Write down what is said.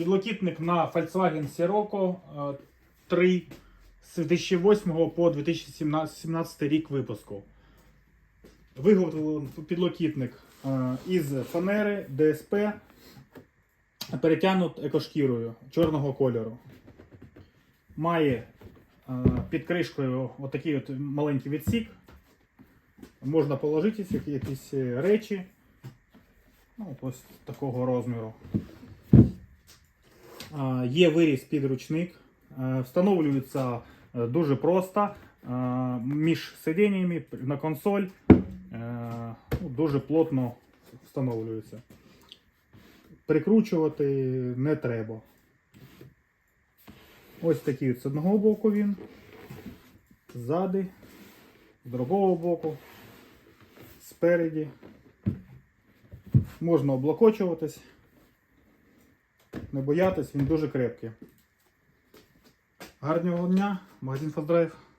Підлокітник на Volkswagen Sirocco е, 3 з 2008 по 2017 рік випуску. Виготовлений підлокітник е, із фанери ДСП, перетягнут екошкірою чорного кольору. Має е, під кришкою отакий от маленький відсік. Можна положити якісь е, речі. Ну, ось такого розміру. Є виріз під ручник. Е, Встановлюється е, дуже просто між сидіннями на консоль. Е, ну, Дуже плотно встановлюється. Прикручувати не треба. Ось такий з одного боку він, ззади, з другого боку, спереді. Можна облокочуватись, не боятись, він дуже крепкий. Гарного дня, магазин Фаздрайв.